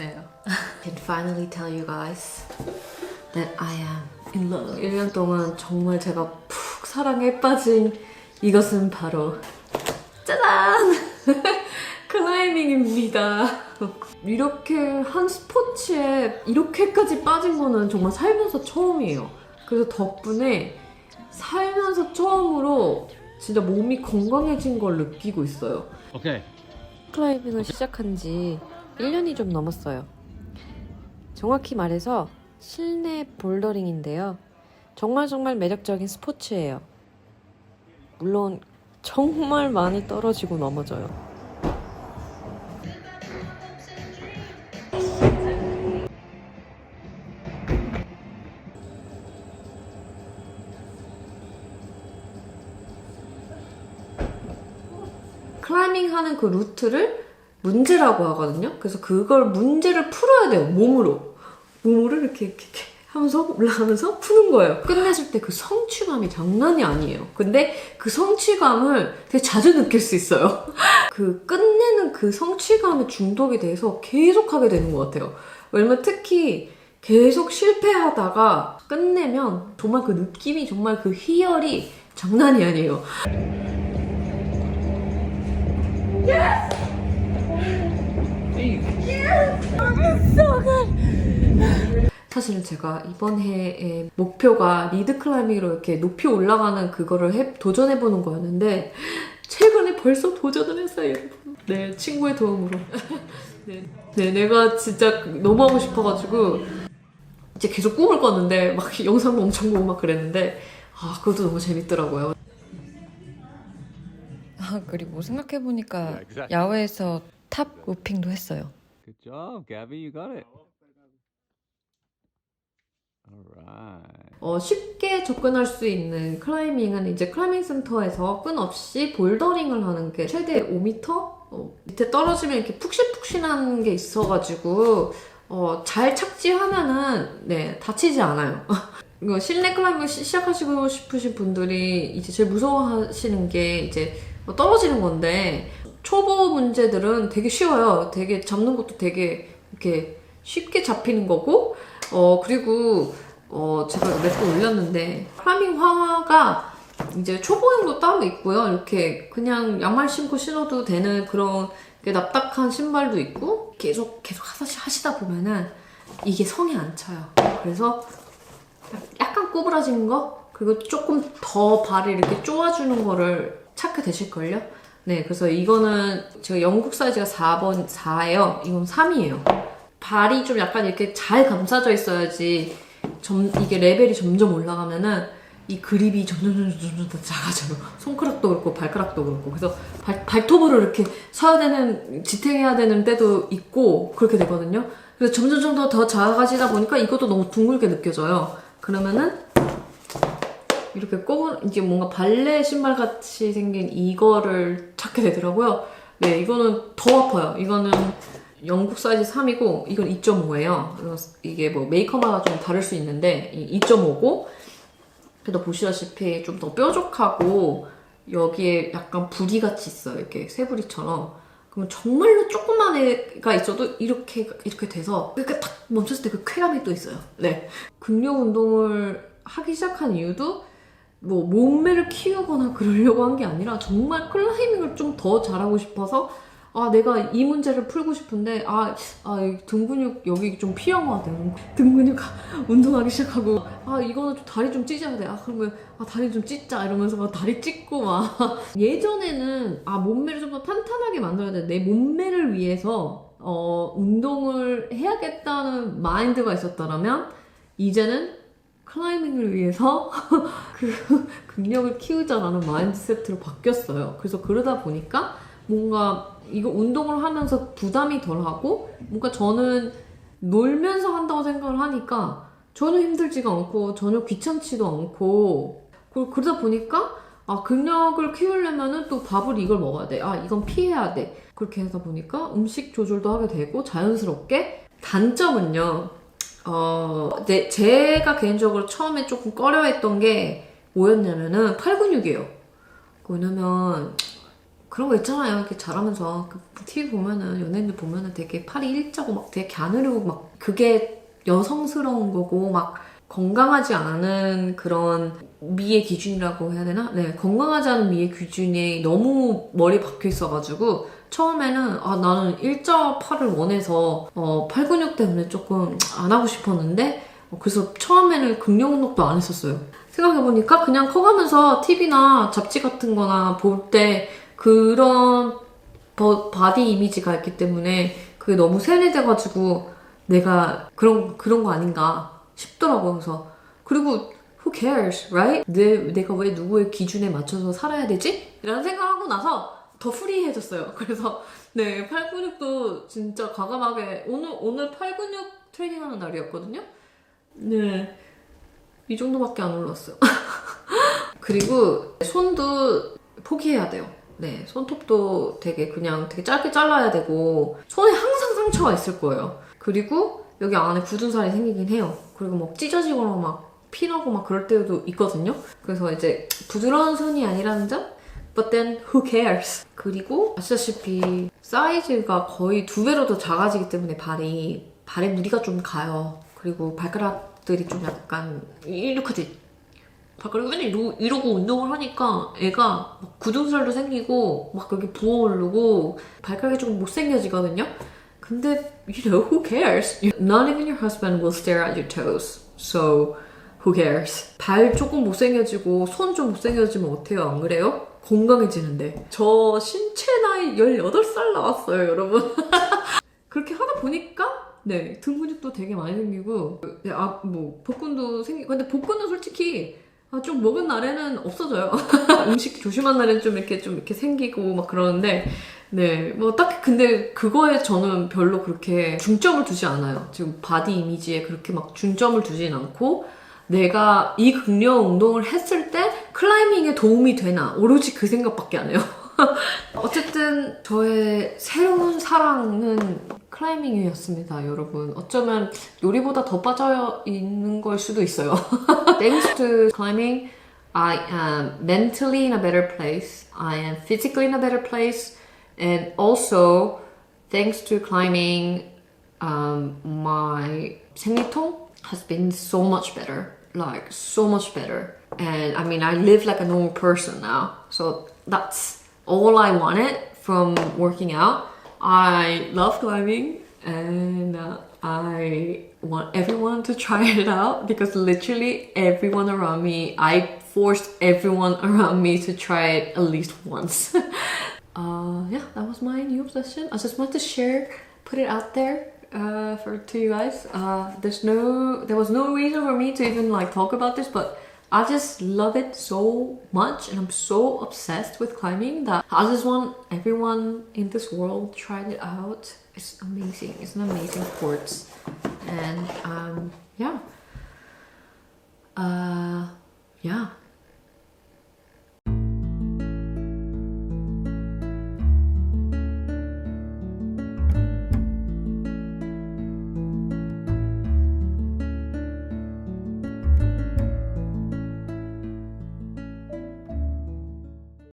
있어요. can finally tell you guys that I am in love. 1년 동안 정말 제가 푹 사랑에 빠진 이것은 바로 짜잔! 클라이밍입니다. 이렇게 한 스포츠에 이렇게까지 빠진 거는 정말 살면서 처음이에요. 그래서 덕분에 살면서 처음으로 진짜 몸이 건강해진 걸 느끼고 있어요. Okay. 클라이밍을 시작한 지 1년이 좀 넘었어요. 정확히 말해서 실내 볼더링인데요. 정말 정말 매력적인 스포츠예요. 물론 정말 많이 떨어지고 넘어져요. 클라이밍 하는 그 루트를 문제라고 하거든요. 그래서 그걸 문제를 풀어야 돼요. 몸으로. 몸으로 이렇게, 이렇게, 이렇게 하면서 올라가면서 푸는 거예요. 끝냈을 때 그 성취감이 장난이 아니에요. 근데 그 성취감을 되게 자주 느낄 수 있어요. 그 끝내는 그 성취감에 중독이 돼서 계속 하게 되는 것 같아요. 왜냐면 특히 계속 실패하다가 끝내면 정말 그 느낌이 정말 그 희열이 장난이 아니에요. 사실은 제가 이번 해의 목표가 리드 클라이밍으로 이렇게 높이 올라가는 그거를 해- 도전해보는 거였는데 최근에 벌써 도전을 했어요, 여러분. 네, 친구의 도움으로. 네. 네, 내가 진짜 너무 하고 싶어가지고 이제 계속 꿈을 꿨는데 막 영상도 엄청 보고 막 그랬는데 아, 그것도 너무 재밌더라고요. 아 그리고 생각해보니까. 야외에서 탑 로핑도 했어요. Good job, Gabby. You got it. All right. 어, 쉽게 접근할 수 있는 클라이밍은 이제 클라이밍 센터에서 끊없이 볼더링을 하는 게 최대 5m? 어, 밑에 떨어지면 이렇게 푹신푹신한 게 있어가지고 어, 잘 착지하면은 네 다치지 않아요. 이거 실내 클라이밍 시- 시작하시고 싶으신 분들이 이제 제일 무서워하시는 게 이제 뭐 떨어지는 건데 초보 문제들은 되게 쉬워요. 되게 잡는 것도 되게 이렇게 쉽게 잡히는 거고 어 그리고 어 제가 몇 번 올렸는데 클라이밍 화가 이제 초보용도 따로 있고요. 이렇게 그냥 양말 신고 신어도 되는 그런 게 납작한 신발도 있고 계속 계속 하시, 하시다 보면은 이게 성에 안 차요. 그래서 약간 꼬부라진 거 그리고 조금 더 발을 이렇게 쪼아주는 거를 찾게 되실걸요? 네, 그래서 이거는 제가 영국 사이즈가 4번 4예요. 이건 3이에요. 발이 좀 약간 이렇게 잘 감싸져 있어야지 점, 이게 레벨이 점점 올라가면은 이 그립이 점점 점점 점점 더 작아져요. 손가락도 그렇고 발가락도 그렇고 그래서 발, 발톱으로 이렇게 서야 되는 지탱해야 되는 때도 있고 그렇게 되거든요. 그래서 점점 점점 더 작아지다 보니까 이것도 너무 둥글게 느껴져요. 그러면은 이렇게 꼬부 이게 뭔가 발레 신발 같이 생긴 이거를 찾게 되더라고요. 네, 이거는 더 아파요. 이거는 영국 사이즈 3이고 이건 2.5예요. 이게 뭐 메이커마다 좀 다를 수 있는데 2.5고 그래도 보시다시피 좀 더 뾰족하고 여기에 약간 부리 같이 있어요. 이렇게 새부리처럼. 그러면 정말로 조그만 애가 있어도 이렇게 이렇게 돼서 이렇게 딱 멈췄을 때 그 쾌감이 또 있어요. 네. 근력 운동을 하기 시작한 이유도 뭐 몸매를 키우거나 그러려고 한 게 아니라 정말 클라이밍을 좀 더 잘하고 싶어서 아 내가 이 문제를 풀고 싶은데 아 아 등 근육 여기 좀 필요한 것 같아요. 등 근육 운동하기 시작하고 아 이거는 좀 다리 좀 찢어야 돼. 아 그러면 아 다리 좀 찢자 이러면서 막 다리 찢고 막 예전에는 아 몸매를 좀 더 탄탄하게 만들어야 돼. 내 몸매를 위해서 어 운동을 해야겠다는 마인드가 있었더라면 이제는 클라이밍을 위해서 그 근력을 키우자라는 마인드세트로 바뀌었어요. 그래서 그러다 보니까 뭔가 이거 운동을 하면서 부담이 덜하고 뭔가 저는 놀면서 한다고 생각을 하니까 전혀 힘들지가 않고 전혀 귀찮지도 않고 그- 그러다 보니까 아 근력을 키우려면은 또 밥을 이걸 먹어야 돼. 아 이건 피해야 돼. 그렇게 하다 보니까 음식 조절도 하게 되고 자연스럽게 단점은요. 어, 네, 제가 개인적으로 처음에 조금 꺼려했던 게 뭐였냐면은 팔 근육이에요. 왜냐면 그런 거 있잖아요. 이렇게 그 TV 보면은 연예인들 보면은 되게 팔이 일자고 막 되게 갸누르고 막 그게 여성스러운 거고 막 건강하지 않은 그런 미의 기준이라고 해야 되나? 네, 건강하지 않은 미의 기준이 너무 머리 박혀 있어가지고 처음에는 아 나는 일자 팔을 원해서 어, 팔 근육 때문에 조금 안 하고 싶었는데 어, 그래서 처음에는 근력 운동도 안 했었어요. 생각해보니까 그냥 커가면서 TV나 잡지 같은 거나 볼 때 그런 버- 바디 이미지가 있기 때문에 그게 너무 세뇌돼가지고 내가 그런, 그런 거 아닌가 싶더라고요. 그래서. 그리고 who cares, right? 내, 내가 왜 누구의 기준에 맞춰서 살아야 되지? 이라는 생각을 하고 나서 더 프리해졌어요. 그래서 네, 팔 근육도 진짜 과감하게 오늘 오늘 팔 근육 트레이닝 하는 날이었거든요. 네. 이 정도밖에 안 올랐어요. 그리고 손도 포기해야 돼요. 네, 손톱도 되게 그냥 되게 짧게 잘라야 되고 손에 항상 상처가 있을 거예요. 그리고 여기 안에 굳은 살이 생기긴 해요. 그리고 막 찢어지거나 막 피나고 막 그럴 때도 있거든요. 그래서 이제 부드러운 손이 아니라는 점? But then who cares? 그리고 아시다시피 사이즈가 거의 두 배로 더 작아지기 때문에 발이 발에 무리가 좀 가요. 그리고 발가락들이 좀 약간 이렇게 발가락이 맨날 이러, 이러고 운동을 하니까 애가 막 굳은살도 생기고 막 여기 부어오르고 발가락이 조금 못생겨지거든요. 근데 you know who cares? Not even your husband will stare at your toes. So who cares? 발 조금 못생겨지고 손 좀 못생겨지면 어때요? 안 그래요? 건강해지는데. 저 신체 나이 18살 나왔어요, 여러분. 그렇게 하다 보니까 네, 등 근육도 되게 많이 생기고 네, 아, 뭐 복근도 생기고 근데 복근은 솔직히 아, 좀 먹은 날에는 없어져요. 음식 조심한 날에는 좀 이렇게 좀 이렇게 생기고 막 그러는데 네, 뭐 딱히 근데 그거에 저는 별로 그렇게 중점을 두지 않아요. 지금 바디 이미지에 그렇게 막 중점을 두진 않고 내가 이 근력 운동을 했을 때 클라이밍에 도움이 되나 오로지 그 생각밖에 안 해요. 어쨌든 저의 새로운 사랑은 클라이밍이었습니다, 여러분. 어쩌면 요리보다 더 빠져 있는 걸 수도 있어요. Thanks to climbing, I am mentally in a better place. I am physically in a better place. And also, thanks to climbing, um, my 생리통 has been so much better. Like, so much better. And I mean, I live like a normal person now. So that's all I wanted from working out. I love climbing and uh, I want everyone to try it out because literally everyone around me, I forced everyone around me to try it at least once. uh, yeah, that was my new obsession. I just wanted to share, put it out there uh, for to you guys. Uh, there's no, there was no reason for me to even like talk about this, but I just love it so much, and I'm so obsessed with climbing that I just want everyone in this world try it out. It's amazing. It's an amazing sport, and um, yeah, uh, yeah.